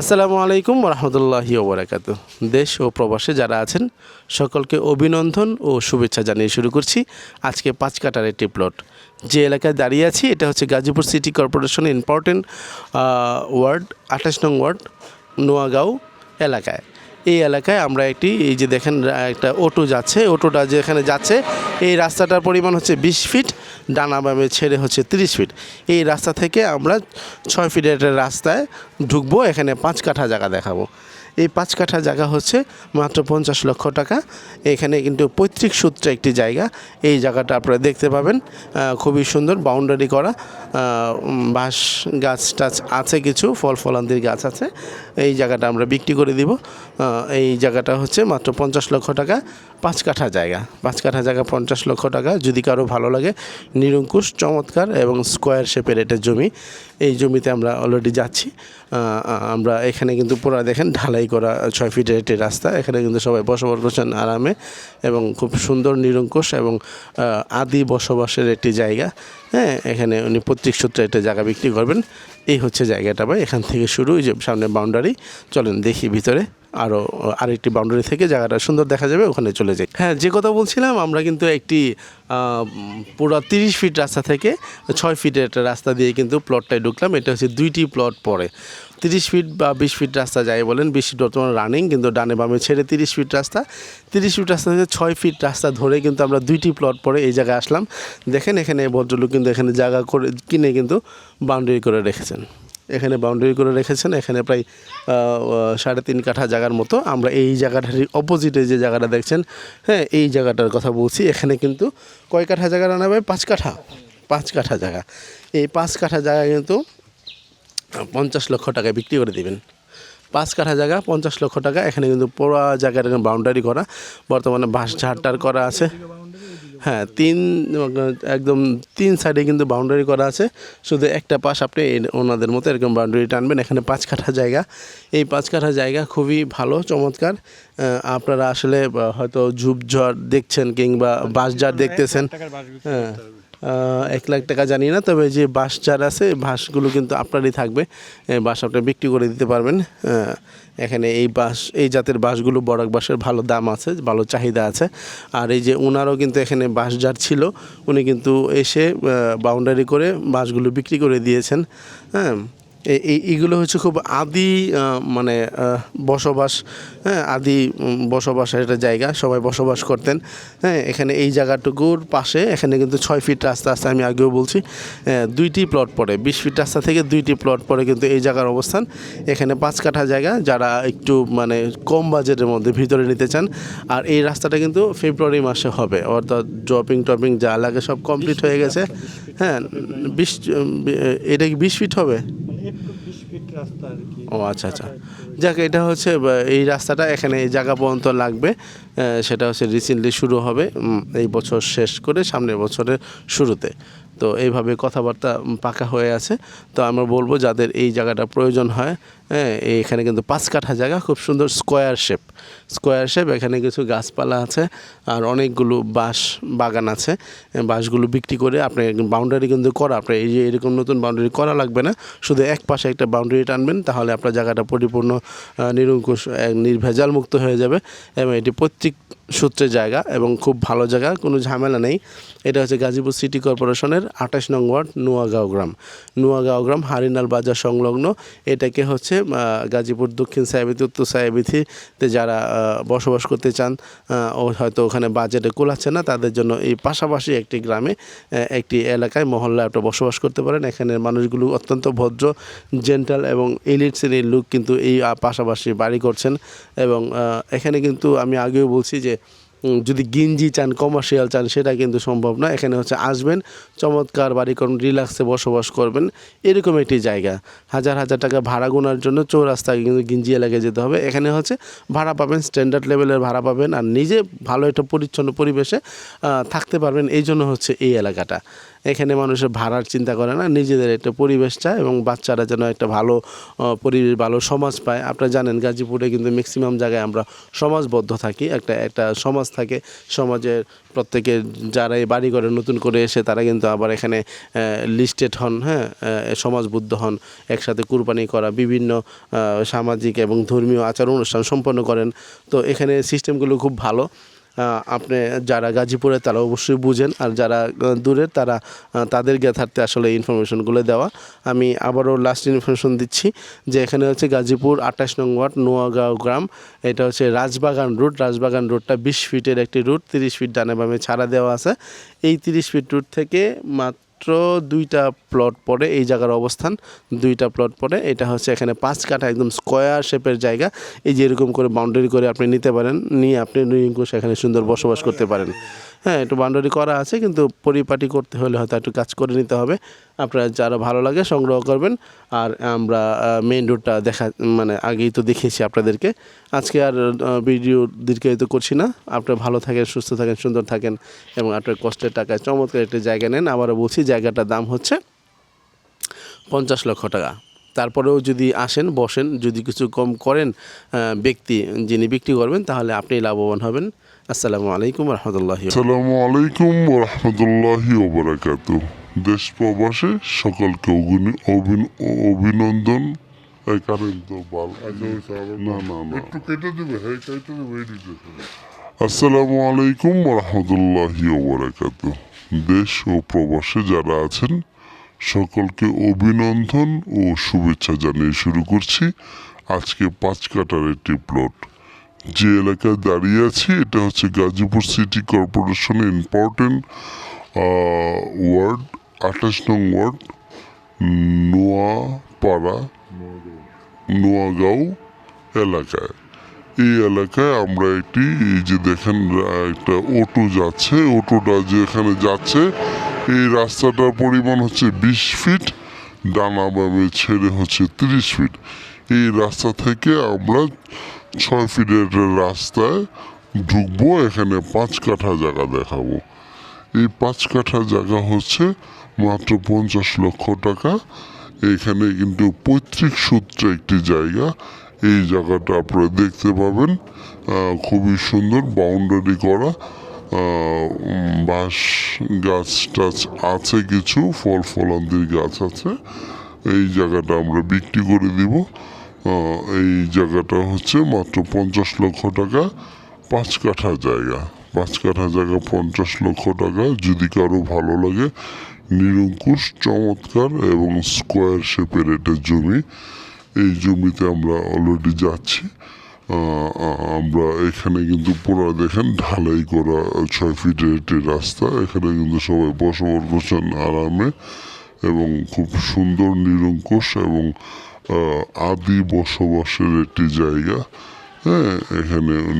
আসসালামু আলাইকুম রহমতুল্লাহি ওবরাকাত। দেশ ও প্রবাসে যারা আছেন, সকলকে অভিনন্দন ও শুভেচ্ছা জানিয়ে শুরু করছি আজকে পাঁচ কাটার একটি প্লট যে এলাকায় দাঁড়িয়ে আছি, এটা হচ্ছে গাজীপুর সিটি কর্পোরেশনের ইম্পর্টেন্ট ওয়ার্ড আঠাশ নং ওয়ার্ড নোয়াগাঁও এলাকায়। এই এলাকায় আমরা একটি, এই যে দেখেন, একটা অটো যাচ্ছে, অটোটা যেখানে যাচ্ছে, এই রাস্তাটার পরিমাণ হচ্ছে বিশ ফিট ডানা বামে ছেড়ে হচ্ছে তিরিশ ফিট এই রাস্তা থেকে আমরা ছয় ফিটের রাস্তায় ঢুকবো, এখানে পাঁচ কাঠা জায়গা দেখাবো। এই পাঁচ কাঠা জায়গা হচ্ছে মাত্র পঞ্চাশ লক্ষ টাকা। এখানে কিন্তু পৈতৃক সূত্রে একটি জায়গা। এই জায়গাটা আপনারা দেখতে পাবেন। খুবই সুন্দর বাউন্ডারি করা। বাঁশ গাছ টাছ আছে কিছু, ফল ফলান্তির গাছ আছে। এই জায়গাটা আমরা বিক্রি করে দিব। এই জায়গাটা হচ্ছে মাত্র পঞ্চাশ লক্ষ টাকা। পাঁচ কাঠা জায়গা। পাঁচ কাঠা জায়গা পঞ্চাশ লক্ষ টাকা। যদি কারও ভালো লাগে নিরঙ্কুশ, চমৎকার এবং স্কোয়ার শেপের এটা জমি। এই জমিতে আমরা অলরেডি যাচ্ছি। আমরা এখানে কিন্তু পুরো দেখেন ঢালাই করা ছয় ফিটের একটি রাস্তা। এখানে কিন্তু সবাই বসবাস করছেন আরামে এবং খুব সুন্দর, নিরঙ্কুশ এবং আদি বসবাসের একটি জায়গা। হ্যাঁ এখানে উনি প্রত্যেক সূত্রে একটা জায়গা বিক্রি করবেন। এই হচ্ছে জায়গাটা ভাই। এখান থেকে শুরু, এই যে সামনে বাউন্ডারি চলেন দেখি ভিতরে। আরও আরেকটি বাউন্ডারি থেকে জায়গাটা সুন্দর দেখা যাবে, ওখানে চলে যাই। হ্যাঁ যে কথা বলছিলাম, আমরা কিন্তু একটি পুরো তিরিশ ফিট রাস্তা থেকে ছয় ফিটের একটা রাস্তা দিয়ে কিন্তু প্লটটায় ঢুকলাম। এটা হচ্ছে দুইটি প্লট পড়ে। তিরিশ ফিট বা বিশ ফিট রাস্তা যাই বলেন, বিশ ফিট বর্তমানে রানিং কিন্তু ডানে বামে ছেড়ে তিরিশ ফিট রাস্তা। তিরিশ ফিট রাস্তা থেকে ছয় ফিট রাস্তা ধরে কিন্তু আমরা দুইটি প্লট পরে এই জায়গায় আসলাম। দেখেন এখানে ভদ্রলোক কিন্তু এখানে জায়গা করে কিনে কিন্তু বাউন্ডারি করে রেখেছেন। এখানে বাউন্ডারি করে রেখেছেন। এখানে প্রায় সাড়ে তিন কাঠা জায়গার মতো। আমরা এই জায়গাটার অপোজিটে যে জায়গাটা দেখছেন হ্যাঁ এই জায়গাটার কথা বলছি। এখানে কিন্তু কয় কাঠা জায়গা রান্না হবে? পাঁচ কাঠা। পাঁচ কাঠা জায়গা। এই পাঁচ কাঠা জায়গা কিন্তু পঞ্চাশ লক্ষ টাকায় বিক্রি করে দিবেন। পাঁচ কাঠা জায়গা, পঞ্চাশ লক্ষ টাকা। এখানে কিন্তু পুরো জায়গাটা বাউন্ডারি করা। বর্তমানে বাঁশ ঝাড়টার করা আছে। হ্যাঁ তিন, একদম তিন সাইডে কিন্তু বাউন্ডারি করা আছে। শুধু একটা পাশ আপনি ওনাদের মতো এরকম বাউন্ডারি টানবেন। এখানে পাঁচ কাঠা জায়গা। এই পাঁচ কাঠা জায়গা খুবই ভালো, চমৎকার। আপনারা আসলে হয়তো ঝুপঝড় দেখছেন কিংবা বাঁশঝাড় দেখতেছেন। হ্যাঁ। এক লাখ টাকা জানি না, তবে যে বাঁশ যার আছে বাঁশগুলো কিন্তু আপনারই থাকবে। বাস বাঁশ আপনি বিক্রি করে দিতে পারবেন। এখানে এই বাঁশ, এই জাতের বাঁশগুলো বরাক বাঁশের ভালো দাম আছে, ভালো চাহিদা আছে। আর এই যে ওনারও কিন্তু এখানে বাঁশ যার ছিল, উনি কিন্তু এসে বাউন্ডারি করে বাঁশগুলো বিক্রি করে দিয়েছেন। হ্যাঁ এইগুলো হচ্ছে খুব আদি মানে বসবাস হ্যাঁ আদি বসবাসের একটা জায়গা, সবাই বসবাস করতেন। হ্যাঁ এখানে এই জায়গাটুকুর পাশে, এখানে কিন্তু ছয় ফিট রাস্তা আছে, আমি আগেও বলছি দুইটি প্লট পড়ে। বিশ ফিট রাস্তা থেকে দুইটি প্লট পড়ে কিন্তু এই জায়গার অবস্থান। এখানে পাঁচ কাঠা জায়গা, যারা একটু মানে কম বাজেটের মধ্যে ভিতরে নিতে চান। আর এই রাস্তাটা কিন্তু ফেব্রুয়ারি মাসে হবে, অর্থাৎ ড্রপিং টপিং যা লাগে সব কমপ্লিট হয়ে গেছে। হ্যাঁ বিশ এটা কি বিশ ফিট হবে মানে একটু বিশ ফিট রাস্তা আর কি ও আচ্ছা আচ্ছা। যাক, এটা হচ্ছে এই রাস্তাটা, এখানে এই জায়গা পর্যন্ত লাগবে। সেটা হচ্ছে রিসেন্টলি শুরু হবে এই বছর শেষ করে সামনের বছরের শুরুতে। তো এইভাবে কথাবার্তা পাকা হয়ে আছে। তো আমরা বলব, যাদের এই জায়গাটা প্রয়োজন হয় হ্যাঁ এখানে কিন্তু পাঁচ কাঠা জায়গা, খুব সুন্দর স্কোয়ার শেপ স্কোয়ার শেপ এখানে কিছু গাছপালা আছে, আর অনেকগুলো বাঁশ বাগান আছে। বাঁশগুলো বিক্রি করে আপনি বাউন্ডারি কিন্তু করা আপনার এই যে এরকম নতুন বাউন্ডারি করা লাগবে না, শুধু এক পাশে একটা বাউন্ডারি টানবেন, তাহলে আপনার জায়গাটা পরিপূর্ণ নিরঙ্কুশ নির্ভেজাল মুক্ত হয়ে যাবে। এবং এটি প্রত্যেক সূত্রে জায়গা এবং খুব ভালো জায়গা, কোনো ঝামেলা নেই। এটা হচ্ছে গাজীপুর সিটি কর্পোরেশনের আঠাশ নং ওয়ার্ড, নোয়াগাঁও গ্রাম। নোয়াগাঁও গ্রাম, হারিনাল বাজার সংলগ্ন। এটাকে হচ্ছে আহ, গাজীপুর দক্ষিণ সাহেবিতি উত্তর সাহেবিথিতে যারা বসবাস করতে চান ও হয়তো ওখানে বাজেটে কোলাচ্ছে না তাদের জন্য এই পাশাপাশি একটি গ্রামে একটি এলাকায় মহল্লায় একটা বসবাস করতে পারেন। এখানের মানুষগুলো অত্যন্ত ভদ্র জেন্টাল এবং এলিট শ্রেণির লোক কিন্তু এই পাশাপাশি বাড়ি করছেন এবং এখানে কিন্তু আমি আগেও বলছি যে যদি গিঞ্জি চান কমার্শিয়াল চান, সেটা কিন্তু সম্ভব না এখানে হচ্ছে আসবেন, চমৎকার বাড়ি করুন রিল্যাক্সে বসবাস করবেন। এরকম একটি জায়গা। হাজার হাজার টাকা ভাড়া গোনার জন্য চৌরাস্তায় কিন্তু গিঞ্জি এলাকায় যেতে হবে। এখানে হচ্ছে ভাড়া পাবেন স্ট্যান্ডার্ড লেভেলের ভাড়া পাবেন, আর নিজে ভালো একটা পরিচ্ছন্ন পরিবেশে থাকতে পারবেন। এই জন্য হচ্ছে এই এলাকাটা। এখানে মানুষের ভাড়ার চিন্তা করে না, নিজেদের একটা পরিবেশ চায় এবং বাচ্চারা যেন একটা ভালো পরিবেশ, ভালো সমাজ পায়। আপনারা জানেন গাজীপুরে কিন্তু ম্যাক্সিমাম জায়গায় আমরা সমাজবদ্ধ থাকি, একটা একটা সমাজ থাকে। সমাজের প্রত্যেকে যারা এই বাড়ি করে নতুন করে এসে তারা কিন্তু আবার এখানে লিস্টেড হন হ্যাঁ সমাজবুদ্ধ হন, একসাথে কুরবানি করা, বিভিন্ন সামাজিক এবং ধর্মীয় আচার অনুষ্ঠান সম্পন্ন করেন। তো এখানে সিস্টেমগুলো খুব ভালো। আপনি যারা গাজীপুরে তারা অবশ্যই বুঝেন আর যারা দূরের তারা তাদের জ্ঞাতার্থে আসলে ইনফরমেশনগুলো দেওয়া। আমি আবারও লাস্ট ইনফরমেশন দিচ্ছি যে এখানে হচ্ছে গাজীপুর আঠাশ নং ওয়ার্ড নোয়াগাঁও গ্রাম। এটা হচ্ছে রাজবাগান রুট। রাজবাগান রুটটা বিশ ফিটের একটি রুট, তিরিশ ফিট ডানে বামে ছাড়া দেওয়া আছে। এই তিরিশ ফিট রুট থেকে মাত্র দুইটা প্লট পড়ে, এই জায়গার অবস্থান, দুইটা প্লট পড়ে। এটা হচ্ছে এখানে পাঁচ কাঠা একদম স্কোয়ার শেপের জায়গা। এই যে এরকম করে বাউন্ডারি করে আপনি নিতে পারেন, নিয়ে আপনি সেখানে সুন্দর বসবাস করতে পারেন। হ্যাঁ একটু বাউন্ডারি করা আছে, কিন্তু পরিপাটি করতে হলে হয়তো একটু কাজ করে নিতে হবে। আপনারা যারা ভালো লাগে সংগ্রহ করবেন। আর আমরা মেইন রোডটা দেখা মানে আগেই তো দেখিয়েছি আপনাদেরকে। আজকে আর ভিডিও দীর্ঘায়িত করছি না। আপনারা ভালো থাকেন, সুস্থ থাকেন, সুন্দর থাকেন এবং আপনার কষ্টের টাকায় চমৎকার একটা জায়গা নেন। আবারও বলছি, জায়গাটার দাম হচ্ছে পঞ্চাশ লক্ষ টাকা। তারপরেও যদি আসেন, বসেন, যদি কিছু কম করেন ব্যক্তি, যিনি বিক্রি করবেন, তাহলে আপনি লাভবান হবেন। আসসালামু আলাইকুম রহমতুল্লাহ আসসালামু আলাইকুম রহমতুল্লাহি ওবরাকাত দেশ প্রবাসে সকলকে অভিনন্দন। হ্যাঁ আসসালামু আলাইকুম রহমতুল্লাহি ওবরাকাত দেশ ও প্রবাসে যারা আছেন সকলকে অভিনন্দন ও শুভেচ্ছা জানিয়ে শুরু করছি। আজকে পাঁচ কাটার একটি প্লট যে এলাকায় দাঁড়িয়ে আছি, এটা হচ্ছে Gazipur city corporation important ward, আঠাশ নং ওয়ার্ড, নোয়াপাড়া, নোয়াগাঁও এলাকায়। এই এলাকায় আমরা একটি, এই যে দেখেন, একটা অটো যাচ্ছে, অটোটা যেখানে যাচ্ছে, এই রাস্তাটার পরিমাণ হচ্ছে বিশ ফিট, ডানা বামে ছেড়ে হচ্ছে তিরিশ ফিট। এই রাস্তা থেকে আমরা ছয় ফিটের রাস্তায় ঢুকবো, এখানে পাঁচ কাঠা জায়গা দেখাবো। এই পাঁচ কাঠা জায়গা হচ্ছে মাত্র পঞ্চাশ লক্ষ টাকা। এখানে কিন্তু পৈতৃক সূত্রে একটি জায়গা। এই জায়গাটা আপনারা দেখতে পাবেন। খুবই সুন্দর বাউন্ডারি করা। বাঁশ গাছ টাছ আছে কিছু ফল ফলান্তির গাছ আছে। এই জায়গাটা আমরা বিক্রি করে দিব। এই জায়গাটা হচ্ছে মাত্র পঞ্চাশ লক্ষ টাকা, পাঁচ কাঠা জায়গা। পাঁচ কাঠা জায়গা, পঞ্চাশ লক্ষ টাকা। যদি কারও ভালো লাগে, নিরঙ্কুশ, চমৎকার এবং স্কোয়ার শেপের এটা জমি, এই জমিতে আমরা অলরেডি যাচ্ছি। আমরা এখানে কিন্তু পুরো দেখেন ঢালাই করা ছয় ফিটের একটি রাস্তা। এখানে কিন্তু সবাই বসবাস করছেন আরামে এবং খুব সুন্দর, নিরঙ্কুশ এবং আদি বসবাসের একটি জায়গা হ্যাঁ এখানে উনি